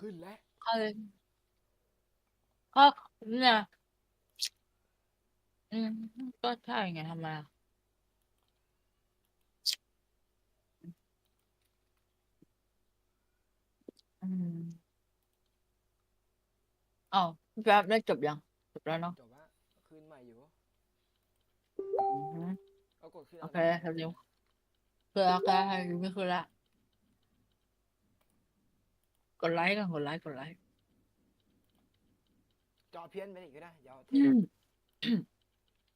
ขึ้นแล้วเออก็เนี่ยอืมก็ใช่ไงทำไมอะอืมอ้าวพี่แป๊บได้จบยังจบแล้วเนาะจบว่าขึ้นใหม่อยู่อือฮึเอากดขึ้นโอแล้วเคเร็วๆเพื่อแก้ให้ไม่ขึ้นละก ดไลค์กันกดไลค์กดไลค์จอเพี้ยนไปอีกก็ได้เดี๋ยวเทอืม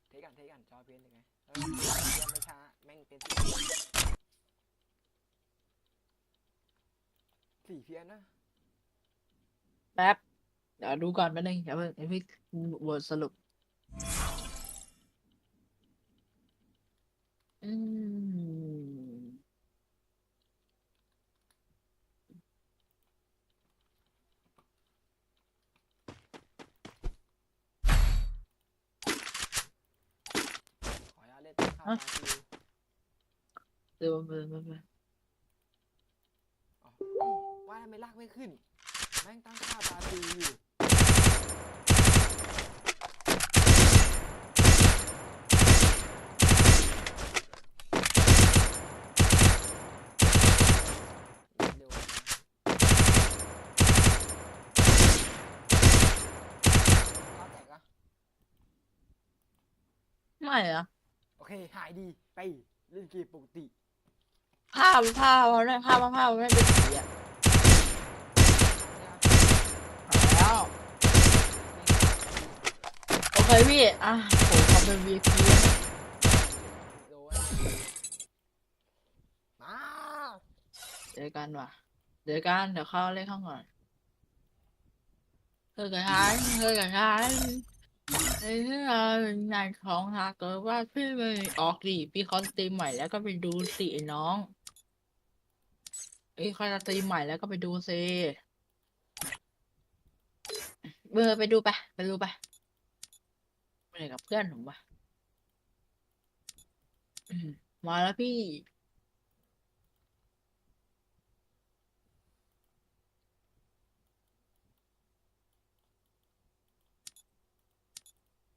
เทกันเทกันจอเพี้ยนยังไงเออเพี้ยนไม่ช้าแม่งเป็นสีสีเพี้ยนนะแป๊บเดี๋ยวดูก่อนแป๊บนึงอย่าเพิ่งอย่าเพิ่งบทสรุป อืม ขออนุญาตเล่นตั้งค่า อะ บาซิล เดี๋ยวมามามา อ๋อเอ้าว่าทำไมลากไม่ขึ้น แม่งตั้งค่าบาซิลอยู่ไม่อะโอเค หายดีไปเล่นเกมปกติ ภาพภาพมันได้ภาพภาพมันไม่เป็นสีอะ แล้ว โอเคพี่ อะผมทำเป็น VIP แล้วนะโดนมาเจอกันว่ะ เจอกัน เดี๋ยวเข้าเล่นข้างก่อนเธอกับฉันเธอกับฉันในที่เราในของหาเกิดว่าพี่ไม่ออกดิพี่คอนตีใหม่แล้วก็ไปดูสิไอ้น้องเอ้คอนตีใหม่แล้วก็ไปดูสิ เออไปดูไปไปดูไปไปไหนกับเพื่อนผมปะมาแล้วพี่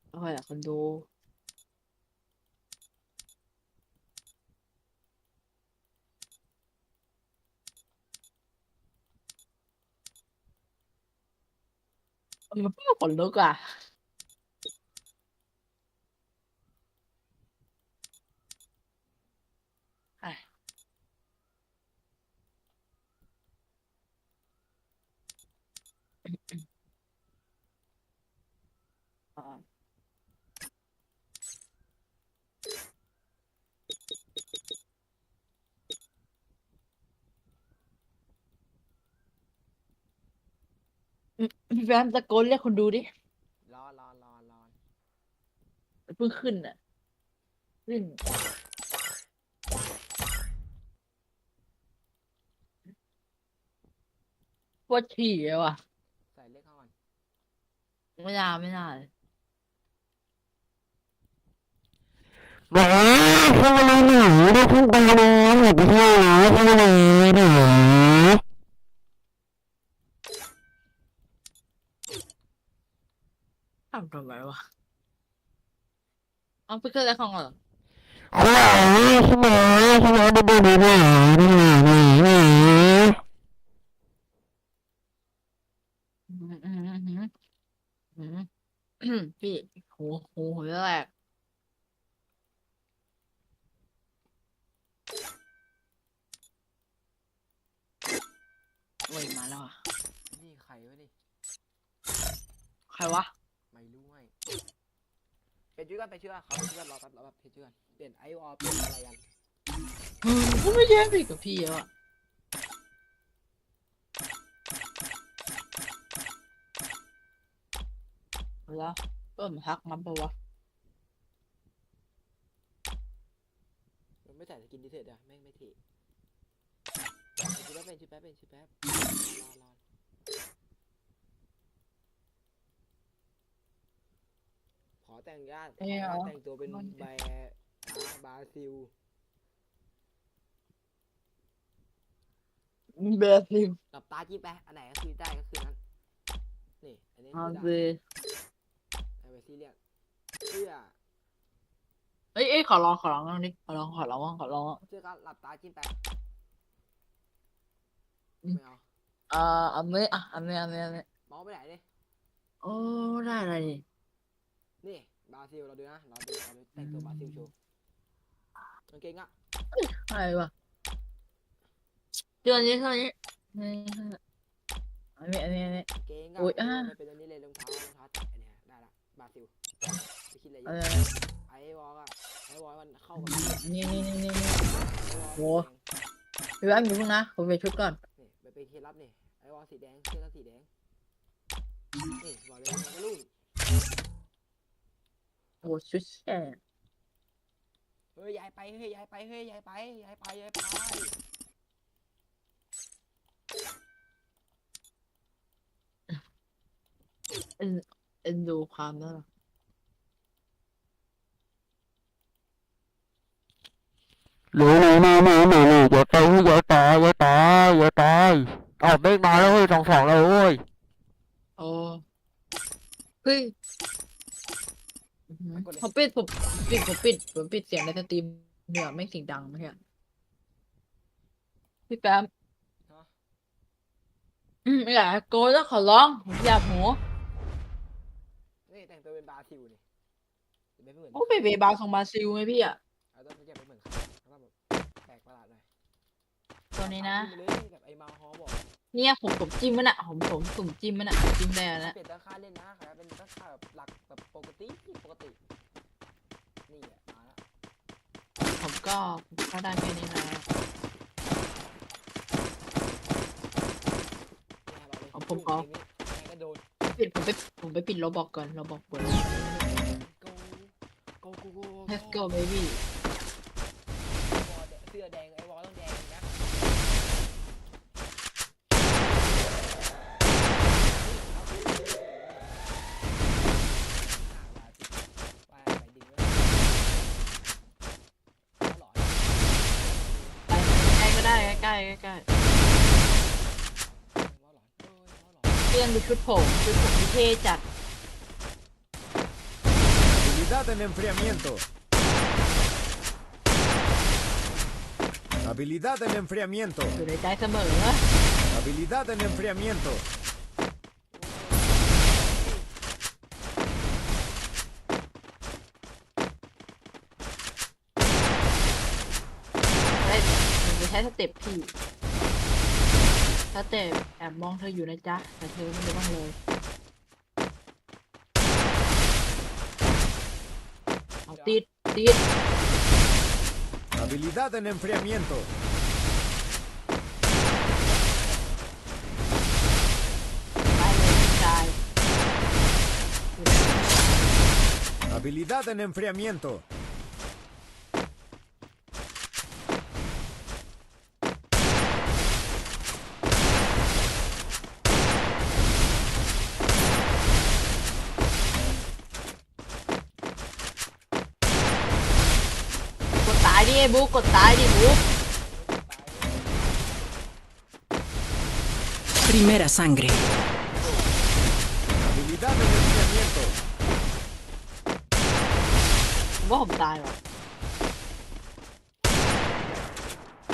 โอเคแหละคนดู มันเพิ่งขนลุกอะอะอ่าพี่แฟมตะโกนเรียกคนดูดิ รอรอรอรอเพิ่งขึ้นอะ ขึ้น ปวดฉี่เลยว่ะ ใส่เลขเข้าก่อนไม่น่าไม่น่าเลยบอกว่าเข้ามาหนูได้ขึ้นไปแล้วหนูไปเที่ยวแล้วเข้ามาเลยหนู ทำทำไมวะเอาไปขึ้นอะไรของเหรอฮัลโหลเข้ามาเข้ามาดูดูดูดูดูดูดูอืมอืมอืมอืมอืมพี่หูหูหูแรกโอ้ยมาแล้วอะนี่ใครวะนี่ใครวะ ไม่รู้ไงเปลี่ยน ชื่อกันไปชื่อกันเขาเป็นชื่อกันรอแป๊บรอแป๊บเปลี่ยนชื่อกันเปลี่ยนไอวอลเปลี่ยนอะไรกันอืมก็ไม่แย่งพี่กับพี่แล้วอะแล้วเอิ่มทักมันปะวะมันไม่ใส่สกินดิเทสอะแม่งไม่เท่เป็นชื่อแป๊บเป็นชื่อแป๊บเป็นชื่อแป๊บรอรอ อแต่งญาติขอญาติแต่งตัวเป็นแบร์บาซิล เบลซิมหลับตาจิ้มไปอันไหนก็คือได้ก็คือนั้น นี่ อันนี้เอาคือสิได้ไอเวซีเรียสเพื่อเอ้ยเอ้ยขอลองขอลองบ้างดิขอลองขอลองบ้างขอลองบ้างเพื่อก็หลับตาจิ้มไปอืม ไม่เอาเอ่ออันนี้อะอันนี้อันนี้อันนี้เมาส์ไปไหนดิโอ้ได้อะไรนี่นี่ บราซิลเราดูนะเราดูเราดูแต่งตัวบราซิลโชว์กางเกงอะอะไรวะเดือนนี้เท่านี้นี่อันนี้อันนี้อันนี้ กางเกงอะอุ๊ยอ่ามันเป็นตัวนี้เลยรองเท้ารองเท้าแตะเนี่ยได้ละบราซิลไม่คิดอะไรเยอันอะนี้ไอวอลอะไอวอลมันเข้ากับนี่นี่นี่นี่นี่ไอวอลโห พี่แป๊บนึงนะผมไปชุดก่อนนี่ไปเป็นเคล็ดลับนี่ไอวอลสีแดงเสื้อก็สีแดงนี่บอกเลยมันก็รุ่ง โอ้ชุดแช่เฮ้ยย้ายไปเฮ้ยย้ายไปเฮ้ยย้ายไปย้ายไปย้ายไปเอ็นเอ็นดูความน่ารักหนูหนูหนูหนูหนูหนูอย่าตายอย่าตายอย่าตายอย่าตายเอาเบรกมาแล้วเว้ยสองสองแล้วเว้ยโอ้เฮ้ยอื้อหือ ผมปิดผมปิดผมปิดผมปิดเสียงในสตรีมเนี่ยไม่เสียงดังไม่ใช่เหรอพี่แป๊บฮะอืมไม่อยากโกนแล้วขอร้องผมอยากหูนี่แต่งตัวเป็นบราซิลนี่จะไม่เหมือนโอ้เบเบบาของบราซิลไงพี่อะเอาต้องจะไม่เหมือนใครแล้วแบบแปลกประหลาดหน่อยตัวนี้นะจิ้มเลยแบบไอ้มาฮอบอก เนี่ยผมผมจิ้มมันอะผมผมผมจิ้มมันอะจิ้มได้แล้วเปลี่ยนตั้งค่าเล่นนะขายเป็นตั้งค่าแบบหลักแบบปกติปกตินี่แหละมาละผมก็ผมก็ได้แค่นี้นะเอาผมขอเกมนี้ยังไงก็โดนปิดผมไปผมไปปิดโรบอกก่อนโรบอกเปิดโกโกโก Let's go baby ชุดผมชุดผมที่เท่จัด Habilidad en enfriamiento. Habilidad en enfriamiento. อยู่ในใจเสมอ Habilidad en enfriamiento. ได้ผมจะใ ช้สเต็ปพี่สเต็ปแอบมองเธออยู่นะจ๊ะ แต่เธอไม่รู้บ้างเลยเอาติดติด Habilidad en enfriamiento. ไปเลยพี่ชาย Habilidad en enfriamiento. กดตายดิไอ้บุ๊ กกดตายดิบุ๊ก Primera sangre. Habilidad en enfriamiento. ผมว่าผมตายว่ะ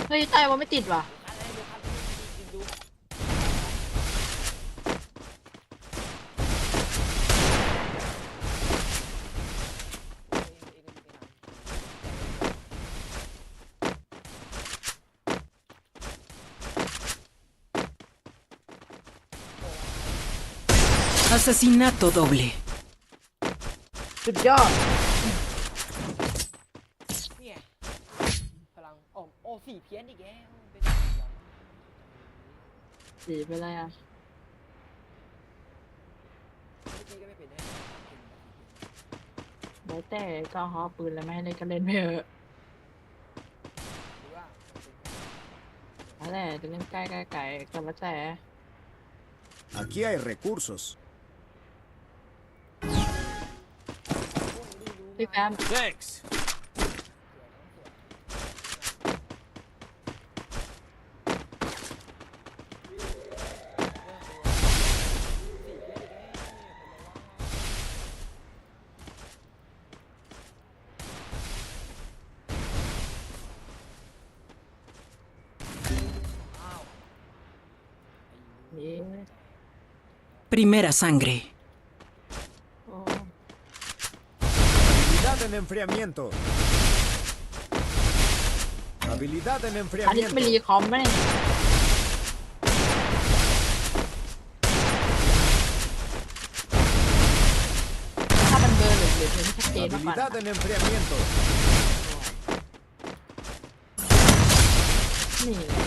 เฮ้ยตายว่าไม่ติดว่ะ คันอะไรดูคันที่ดูเองเองเอง Asesinato doble. สุดยอดเนี่ยพลังโอ้โอ้สี่เพี้ยนอีกแล้วเป็นสีเหลืองสีไปเลยอะเมื่อกี้ก็ไม่เป็นนะแล้วแต่ก็ฮอปืนแล้วไม่ให้เล่นก็เล่นไม่เถอะหรือว่ามันเป็นนั่นแหละจะเล่นใกล้ใกล้ไก่ก็แล้วแต่ Aquí hay recursos. Hey, fam. Thanks. Primera sangre. Enfriamiento. Habilidad en อันนี้ไม่รี enfriamiento. คอมไหมเนี่ยถ้ามันเบลอหรือหรือไม่ชัดเจนมากกว่า Habilidad en enfriamiento. นี่ไหน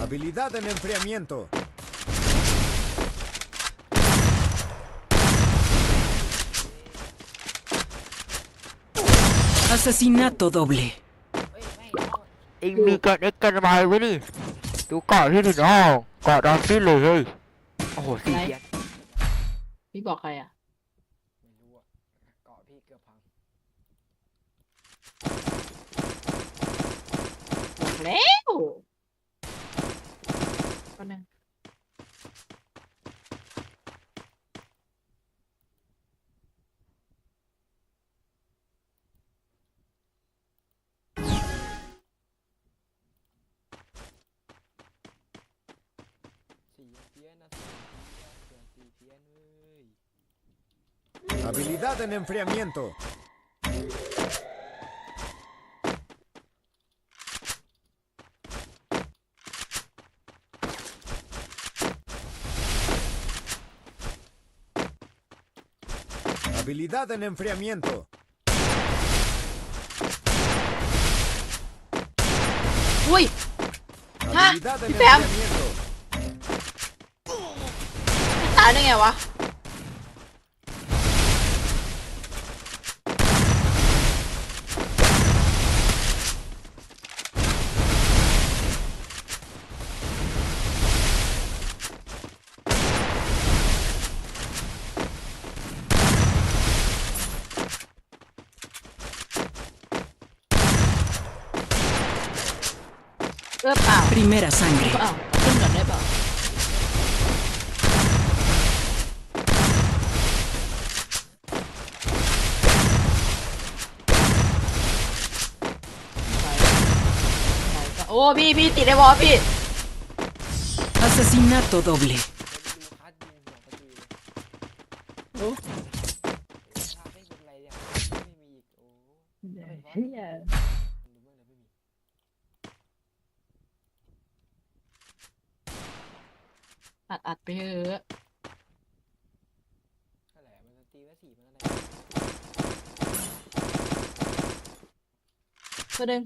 ห้องเกาะดอนที่เลยเฮ้ยโอ้โหสี่เทียนพี่บอกใครอะ ไม่รู้อะเกาะพี่เกือบพัง บอกแล้ว Habilidad en enfriamiento. Habilidad en enfriamiento. อุ้ย Habilidad en ¿Y Pam? enfriamiento. ตายได้ไงวะ Primera sangre. เปล่าขึ้นก่อนได้เปล่า ไปไปก็โอ้พี่พี่ติดได้บอลพี่ Asesinato doble. ดูคัดยิงหัวประตูเลย โอ้ อัดอัดไปเถอะเท่าไหร่มันจะตีไว้สี่มันอะไร ตัวหนึ่ง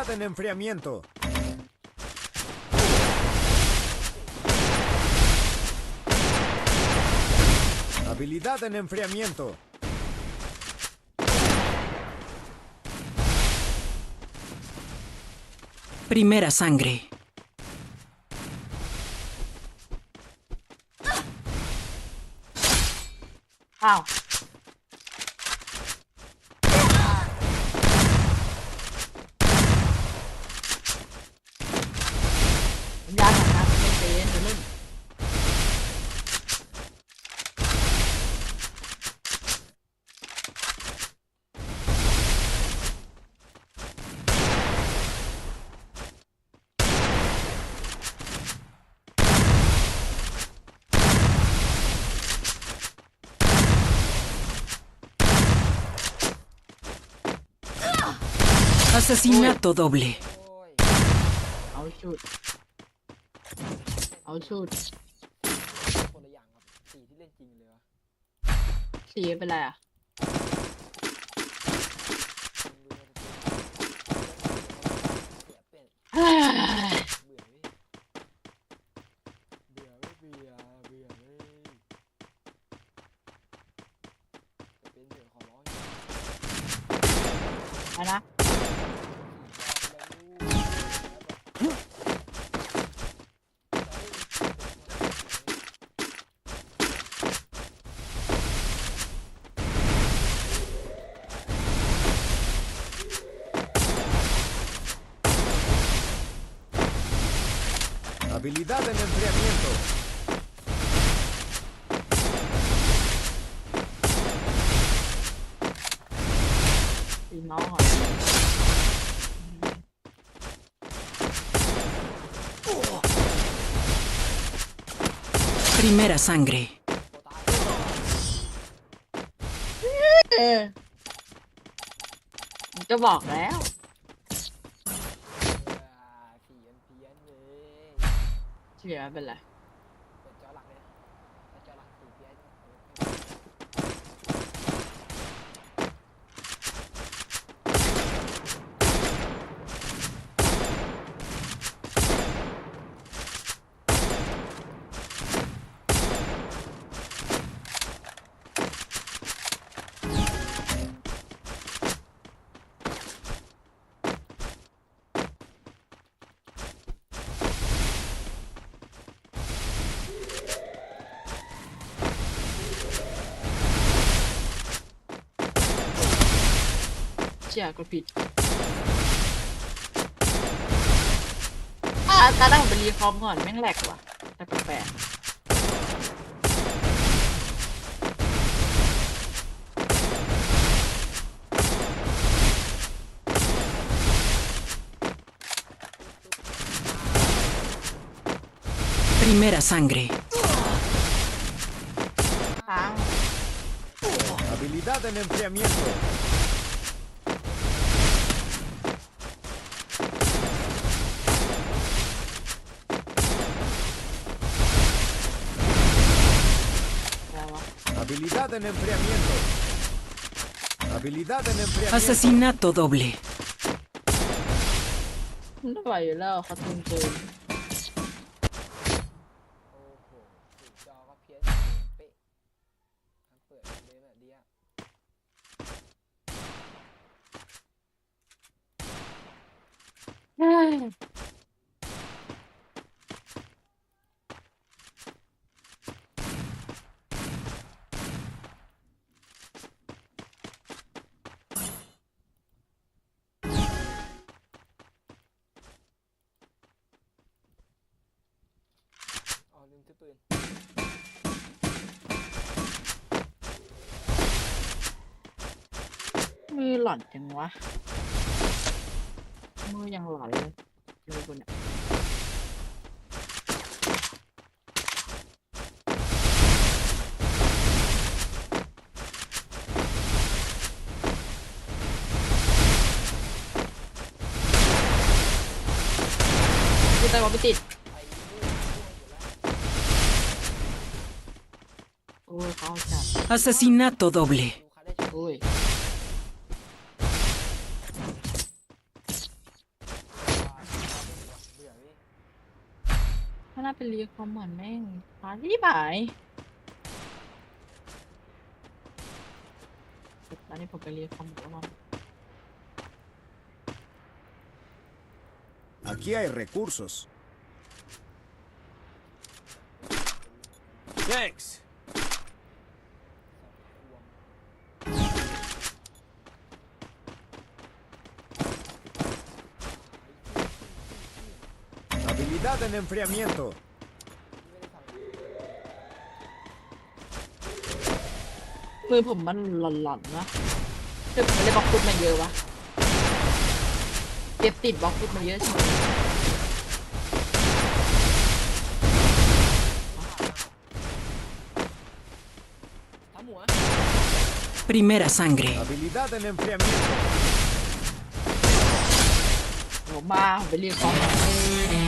Habilidad en enfriamiento. Habilidad en enfriamiento. Primera sangre. อ้ Asesinato doble. โอ้ยเอาชุดเอาเอาชุดคนละอย่างครับสีที่เล่นจริงเลยวะสีเป็นไรอะมึงดูในสตรีมเสียเป็นเฮ้ยเ Habilidad en enfriamiento. สีน้องอะ Primera sangre. เออผมจะบอกแล้ว สีอันเพี้ยนเลย เสียเป็นไร เปิดจอหลักเลยนะเปิดจอหลักสีเพี้ยน เสียก็ผิดอ่าตาตั้งไปรีคอมก่อนแม่งแหลกว่ะแต่แปลก Primera sangre. ๆค้าง Habilidad en enfriamiento. Habilidad en enfriamiento. Habilidad en enfriamiento. Asesinato doble. No va a ปืนมือหล่อนจังวะ มือยังหล่อนเลยเลยคนเนี่ยกูแต่ว่าไปติด Asesinato doble. ดูใครได้ช โอ้ย เบื่อเว้ย ถ้าน่าเป็นเรียกความเหมือนแม่งพาที่บ่ายตอนนี้ผมไปเรียกความเหมือนแล้วมัน Aquí hay recursos. Thanks. Habilidad en enfriamiento. ไม่ได้ทำมือผมมันหล่อนๆนะคือผมไม่ได้บล็อกฟุตมาเยอะวะเก็บติดบล็อกฟุตมาเยอะใช่ไหมทำหัว Primera sangre. Habilidad en enfriamiento. ผมมาผมไปเรียกความ